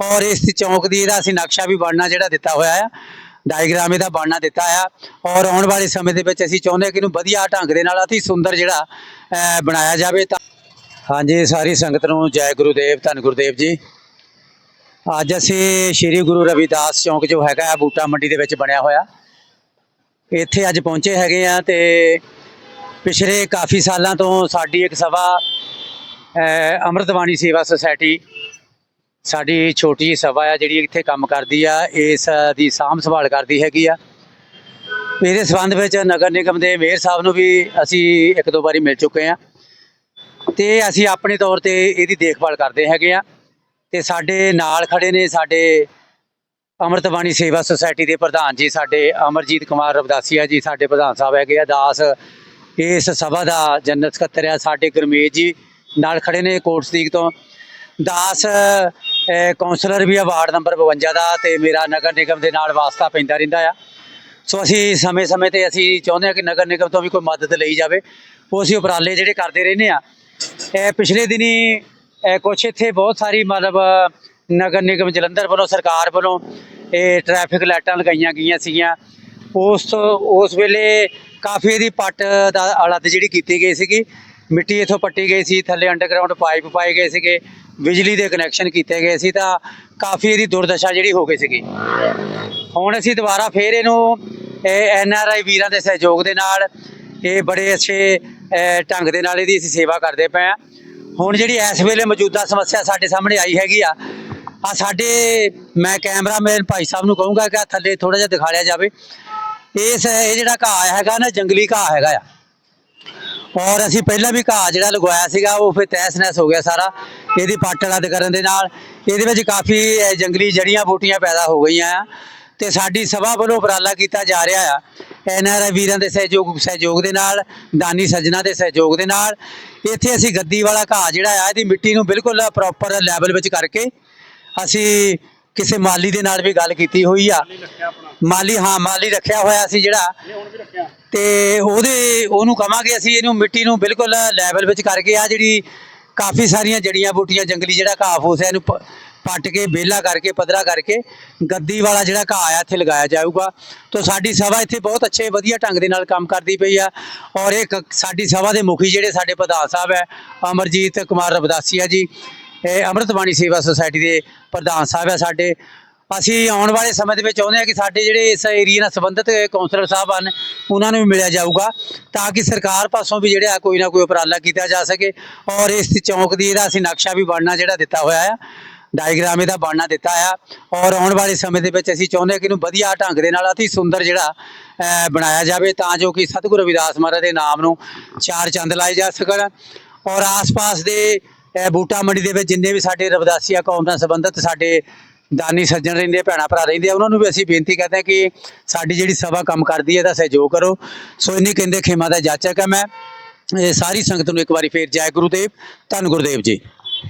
ਔਰ ਇਸ ਚੌਂਕ ਦੀ ਇਹਦਾ ਅਸੀਂ ਨਕਸ਼ਾ ਵੀ ਬਣਨਾ ਜਿਹੜਾ ਦਿੱਤਾ ਹੋਇਆ ਆ ਡਾਇਗਰਾਮ ਇਹਦਾ ਬਣਨਾ ਦਿੱਤਾ ਆ। ਔਰ ਆਉਣ ਵਾਲੇ ਸਮੇਂ ਦੇ ਵਿੱਚ ਅਸੀਂ ਚਾਹੁੰਦੇ ਹਾਂ ਕਿ ਇਹਨੂੰ ਵਧੀਆ ਢੰਗ ਦੇ ਨਾਲ ਅਤੀ ਸੁੰਦਰ ਜਿਹੜਾ ਬਣਾਇਆ ਜਾਵੇ ਤਾਂ। ਹਾਂਜੀ ਸਾਰੀ ਸੰਗਤ ਨੂੰ ਜੈ ਗੁਰੂ ਦੇਵ ਧੰਨ ਗੁਰਦੇਵ ਜੀ। ਅੱਜ ਅਸੀਂ ਸ੍ਰੀ ਗੁਰੂ ਰਵਿਦਾਸ ਚੌਂਕ ਜੋ ਹੈਗਾ ਆ ਬੂਟਾ ਮੰਡੀ ਦੇ ਵਿੱਚ ਬਣਿਆ ਹੋਇਆ। ਇੱਥੇ ਅੱਜ ਪਹੁੰਚੇ ਹੈਗੇ ਆ ਤੇ ਪਿਛਲੇ ਕਾਫੀ ਸਾਲਾਂ ਤੋਂ ਸਾਡੀ ਇੱਕ ਸਭਾ ਅਹ, ਸੇਵਾ ਸੁਸਾਇਟੀ ਸਾਡੀ ਛੋਟੀ ਜਿਹੀ ਸਭਾ ਆ ਜਿਹੜੀ ਇੱਥੇ ਕੰਮ ਕਰਦੀ ਆ, ਇਸ ਦੀ ਸਾਂਭ ਸੰਭਾਲ ਕਰਦੀ ਹੈਗੀ ਆ। ਇਹਦੇ ਸੰਬੰਧ ਵਿੱਚ ਨਗਰ ਨਿਗਮ ਦੇ ਮੇਅਰ ਸਾਹਿਬ ਨੂੰ ਵੀ ਅਸੀਂ ਇੱਕ ਦੋ ਵਾਰੀ ਮਿਲ ਚੁੱਕੇ ਆ। ਤੇ ਅਸੀਂ ਆਪਣੇ ਤੌਰ ਤੇ ਇਹਦੀ ਦੇਖਭਾਲ ਕਰਦੇ ਹੈਗੇ ਆ। ਤੇ ਸਾਡੇ ਨਾਲ ਖੜੇ ਨੇ ਸਾਡੇ ਅੰਮ੍ਰਿਤਬਾਣੀ ਸੇਵਾ ਸੁਸਾਇਟੀ ਦੇ ਪ੍ਰਧਾਨ ਜੀ, ਸਾਡੇ ਅਮਰਜੀਤ ਕੁਮਾਰ ਰਵਦਾਸੀਆ ਜੀ, ਸਾਡੇ ਪ੍ਰਧਾਨ ਸਾਹਿਬ ਹੈਗੇ ਆ, ਦਾਸ ਇਸ ਸਭਾ ਦਾ ਜਨਰਲ ਸਕੱਤਰ ਆ, ਸਾਡੇ ਗੁਰਮੇਜ ਜੀ ਨਾਲ ਖੜੇ ਨੇ ਕੋਟ ਸਦੀਕ ਤੋਂ। ਦਾਸ ਅਹ, ਕੌਂਸਲਰ ਵੀ ਆ ਵਾਰਡ ਨੰਬਰ 52 ਦਾ ਤੇ ਮੇਰਾ ਨਗਰ ਨਿਗਮ ਦੇ ਨਾਲ ਵਾਸਤਾ ਪੈਂਦਾ ਰਹਿੰਦਾ ਆ। ਸੋ ਅਸੀਂ ਸਮੇਂ-ਸਮੇਂ ਤੇ ਅਸੀਂ ਚਾਹੁੰਦੇ ਹਾਂ ਕਿ ਨਗਰ ਨਿਗਮ ਤੋਂ ਵੀ ਕੋਈ ਮਦਦ ਲਈ ਜਾਵੇ। ਉਹ ਅਸੀਂ ਉਪਰਾਲੇ ਜਿਹੜੇ ਕਰਦੇ ਰਹਿੰਦੇ ਆ ਇਹ ਪਿਛਲੇ ਦਿਨੀ ਕੁਛ ਇੱਥੇ ਬਹੁਤ ਸਾਰੀ ਮਤਲਬ ਨਗਰ ਨਿਗਮ ਜਲੰਧਰ ਵੱਲੋਂ ਸਰਕਾਰ ਵੱਲੋਂ ਇਹ ਟ੍ਰੈਫਿਕ ਲਾਈਟਾਂ ਲਗਾਈਆਂ ਗਈਆਂ ਸੀਗੀਆਂ। ਉਸ ਉਸ ਵੇਲੇ ਕਾਫੀ ਦੀ ਪੱਟ ਦਾ ਆਲਤ ਜਿਹੜੀ ਕੀਤੀ ਗਈ ਸੀਗੀ। ਮਿੱਟੀ ਇਥੋਂ ਪੱਟੀ ਗਈ ਸੀ ਥੱਲੇ ਅੰਡਰਗਰਾਉਂਡ ਪਾਈਪ ਪਾਏ ਗਏ ਸੀਗੇ। ਬਿਜਲੀ ਦੇ ਕਨੈਕਸ਼ਨ ਕੀਤੇ ਗਏ ਸੀ ਤਾਂ ਕਾਫੀ ਇਹਦੀ ਦੁਰਦਸ਼ਾ ਜਿਹੜੀ ਹੋ ਗਈ ਸੀਗੀ। ਹੁਣ ਅਸੀਂ ਦੁਬਾਰਾ ਫੇਰ ਇਹਨੂੰ ਐਨ ਆਰ ਆਈ ਵੀਰਾਂ ਦੇ ਸਹਿਯੋਗ ਦੇ ਨਾਲ, ਇਹ ਬੜੇ ਅੱਛੇ ਢੰਗ ਦੇ ਨਾਲ ਇਹਦੀ ਅਸੀਂ ਸੇਵਾ ਕਰਦੇ ਪਏ ਆ ਹੁਣ ਜਿਹੜੀ ਇਸ ਵੇਲੇ ਮੌਜੂਦਾ ਸਮੱਸਿਆ ਸਾਡੇ ਸਾਹਮਣੇ ਆਈ ਹੈਗੀ ਆ ਆ ਸਾਡੇ, ਮੈਂ ਕੈਮਰਾਮੈਨ ਭਾਈ ਸਾਹਿਬ ਨੂੰ ਕਹੂੰਗਾ ਕਿ ਥੱਲੇ ਥੋੜਾ ਜਿਹਾ ਦਿਖਾ ਲਿਆ ਜਾਵੇ। ਇਸ, ਇਹ ਜਿਹੜਾ ਘਾਹ ਹੈਗਾ ਨਾ, ਜੰਗਲੀ ਘਾਹ ਹੈਗਾ ਆ। ਔਰ ਅਸੀਂ ਪਹਿਲਾਂ ਵੀ ਘਾਹ ਜਿਹੜਾ ਲਗਵਾਇਆ ਸੀਗਾ, ਉਹ ਫਿਰ ਤਹਿਸ ਨਹਿਸ ਹੋ ਗਿਆ ਸਾਰਾ। ਇਹਦੀ ਪੱਟ ਰੱਦ ਕਰਨ ਦੇ ਨਾਲ ਇਹਦੇ ਵਿੱਚ ਕਾਫੀ ਜੰਗਲੀ ਜੜੀਆਂ ਬੂਟੀਆਂ ਪੈਦਾ ਹੋ ਗਈਆਂ ਆ। ਤੇ ਸਾਡੀ ਸਭਾ ਵੱਲੋਂ ਉਪਰਾਲਾ ਕੀਤਾ ਜਾ ਰਿਹਾ ਆ। ਐਨਆਰਆਈ ਵੀਰਾਂ ਦੇ ਸਹਿਯੋਗ ਸਹਿਯੋਗ ਦੇ ਨਾਲ, ਦਾਨੀ ਸੱਜਣਾ ਦੇ ਸਹਿਯੋਗ ਦੇ ਨਾਲ, ਇੱਥੇ ਅਸੀਂ ਗੱਦੀ ਵਾਲਾ ਘਾਹ ਜਿਹੜਾ ਆ, ਇਹਦੀ ਮਿੱਟੀ ਨੂੰ ਬਿਲਕੁਲ ਪ੍ਰੋਪਰ ਲੈਵਲ ਵਿੱਚ ਕਰਕੇ ਅਸੀਂ ਕਿਸੇ ਮਾਲੀ ਦੇ ਨਾਲ ਵੀ ਗੱਲ ਕੀਤੀ ਹੋਈ ਆ। ਮਾਲੀ, ਹਾਂ, ਮਾਲੀ ਰੱਖਿਆ ਹੋਇਆ ਸੀ ਜਿਹੜਾ। ਤੇ ਉਹਦੇ, ਉਹਨੂੰ ਕਵਾਂਗੇ ਅਸੀਂ ਇਹਨੂੰ ਮਿੱਟੀ ਨੂੰ ਬਿਲਕੁਲ ਲੈਵਲ ਵਿੱਚ ਕਰਕੇ ਆ ਜਿਹੜੀ ਕਾਫੀ ਸਾਰੀਆਂ ਜੜੀਆਂ ਬੂਟੀਆਂ, ਜੰਗਲੀ ਜਿਹੜਾ ਘਾਹ ਫੂਸ ਹੈ ਇਹਨੂੰ ਪ- ਪੱਟ ਕੇ, ਬੇਲਾ ਕਰਕੇ, ਪੱਧਰਾ ਕਰਕੇ ਗੱਦੀ ਵਾਲਾ ਜਿਹੜਾ ਘਾਹ ਆ ਇੱਥੇ ਲਗਾਇਆ ਜਾਊਗਾ। ਤਾਂ ਸਾਡੀ ਸਭਾ ਇੱਥੇ ਬਹੁਤ ਅੱਛੇ, ਵਧੀਆ ਢੰਗ ਦੇ ਨਾਲ ਕੰਮ ਕਰਦੀ ਪਈ ਆ ਔਰ ਇਹ ਕ- ਸਾਡੀ ਸਭਾ ਦੇ ਮੁਖੀ ਜਿਹੜੇ ਸਾਡੇ ਪ੍ਰਧਾਨ ਸਾਹਿਬ ਹੈ, ਅਮਰਜੀਤ ਕੁਮਾਰ ਰਬਦਾਸੀਆ ਜੀ। ਇਹ ਅੰਮ੍ਰਿਤਬਾਣੀ ਸੇਵਾ ਸੁਸਾਇਟੀ ਦੇ ਪ੍ਰਧਾਨ ਸਾਹਿਬ ਹੈ ਸਾਡੇ। ਅਸੀਂ ਆਉਣ ਵਾਲੇ ਸਮੇਂ ਦੇ ਵਿੱਚ ਚਾਹੁੰਦੇ ਹਾਂ ਕਿ ਸਾਡੇ ਜਿਹੜੇ ਇਸ ਏਰੀਆ ਨਾਲ ਸੰਬੰਧਿਤ ਕੌਂਸਲਰ ਸਾਹਿਬ ਹਨ, ਉਹਨਾਂ ਨੂੰ ਵੀ ਮਿਲਿਆ ਜਾਊਗਾ ਤਾਂ ਕਿ ਸਰਕਾਰ ਪਾਸੋਂ ਵੀ ਜਿਹੜਾ ਕੋਈ ਨਾ ਕੋਈ ਉਪਰਾਲਾ ਕੀਤਾ ਜਾ ਸਕੇ ਔਰ ਇਸ ਚੌਂਕ ਦੀ ਇਹਦਾ ਅਸੀਂ ਨਕਸ਼ਾ ਵੀ ਬਣਨਾ ਜਿਹੜਾ ਦਿੱਤਾ ਹੋਇਆ ਆ ਡਾਇਗਰਾਮ ਇਹਦਾ ਬਣਨਾ ਦਿੱਤਾ ਆ ਔਰ ਆਉਣ ਵਾਲੇ ਸਮੇਂ ਦੇ ਵਿੱਚ ਅਸੀਂ ਚਾਹੁੰਦੇ ਹਾਂ ਕਿ ਇਹਨੂੰ ਵਧੀਆ ਢੰਗ ਦੇ ਨਾਲ ਅਤੀ ਸੁੰਦਰ ਜਿਹੜਾ ਬਣਾਇਆ ਜਾਵੇ ਤਾਂ ਜੋ ਕਿ ਸਤਿਗੁਰੂ ਰਵਿਦਾਸ ਮਹਾਰਾਜ ਦੇ ਨਾਮ ਨੂੰ ਚਾਰ ਚੰਦ ਲਾਏ ਜਾ ਸਕਣ ਔਰ ਆਸ-ਪਾਸ ਦੇ ਬੂਟਾ ਮੰਡੀ ਦੇ ਵਿੱਚ ਜਿੰਨੇ ਵੀ ਸਾਡੇ ਰਵਿਦਾਸੀਆ ਕੌਮ ਨਾਲ ਸੰਬੰਧਿਤ ਸਾਡੇ ਦਾਨੀ ਸੱਜਣ ਰਹਿੰਦੇ ਆ, ਭੈਣਾ ਭਰਾ ਰਹਿੰਦੇ ਆ, ਉਹਨਾਂ ਨੂੰ ਵੀ ਅਸੀਂ ਬੇਨਤੀ ਕਰਦੇ ਹਾਂ ਕਿ ਸਾਡੀ ਜਿਹੜੀ ਸਭਾ ਕੰਮ ਕਰਦੀ ਹੈ ਤਾਂ ਸਹਿਯੋਗ ਕਰੋ। ਸੋ ਇੰਨੀ ਕਹਿੰਦੇ ਖੇਮਾ ਦਾ ਜਾਚਕ ਹੈ ਮੈਂ, ਇਹ ਸਾਰੀ ਸੰਗਤ ਨੂੰ ਇੱਕ ਵਾਰੀ ਫੇਰ ਜੈ ਗੁਰੂਦੇਵ, ਧੰਨ ਗੁਰਦੇਵ ਜੀ।